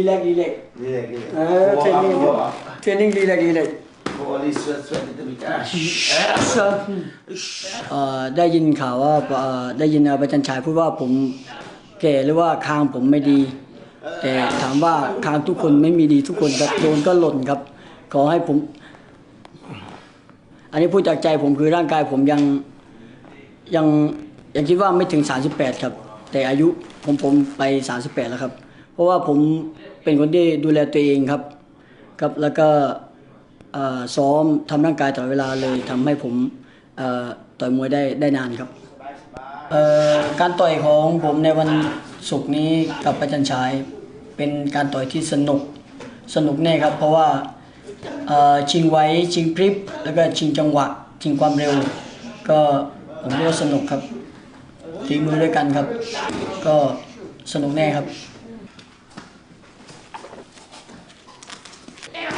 รีแลกรีแลก Gila, gila. Ah, training. Bawa apa? เทรนนิ่งรีแลกรีแลก Bawa ni sweat-sweat kita bicara. เอ่อได้ยินข่าวว่าเอ่อได้ยินอาจารย์ชายพูดว่าผมแก่หรือว่าคางผมไม่ดี แต่ถามว่าคางทุกคนไม่มีดีทุกคนครับโดนก็หล่นครับ ขอให้ผม อันนี้พูดจากใจผมคือร่างกายผมยังยังยังคิดว่าไม่ถึง 38 ครับ แต่อายุผมผมไป 38 แล้วครับเพ ราะว่าผมเป็นคนที่ดูแลตัวเองครับครับแล้วก็ซ้อมทำร่างกายตลอดเวลาเลยทำให้ผมต่อยมวยได้ได้นานครับการต่อยของผมในวันศุกร์นี้กับประจันชาย เป็นการต่อยที่สนุกสนุกแน่ครับ เพราะว่าชิงไว้ชิงพริบแล้วก็ชิงจังหวะชิงความเร็ว ก็ผมว่าสนุกครับทีมือด้วยกันครับ ก็สนุกแน่ครับ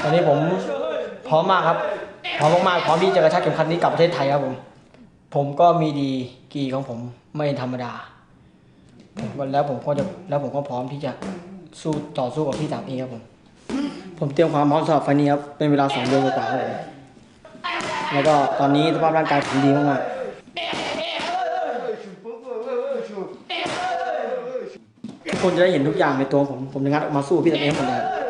ตอนนี้ผมพร้อมมากครับ พร้อมมากๆพร้อมที่จะกระชากเข็มขัดนี้กลับประเทศไทยครับผม ผมก็มีดีกีของผมไม่ธรรมดาวันแล้วผมก็จะแล้วผมก็พร้อมที่จะสู้ต่อสู้กับพี่สามเองครับผม ผมเตรียมความพร้อมสำหรับไฟล์นี้ครับเป็นเวลาสองเดือนกว่าครับผมแล้วก็ตอนนี้สภาพร่างกายผมดีมากๆทุกคนจะได้เห็นทุกอย่างในตัวผม ผมจะงัดออกมาสู้พี่สามเองหมดเลย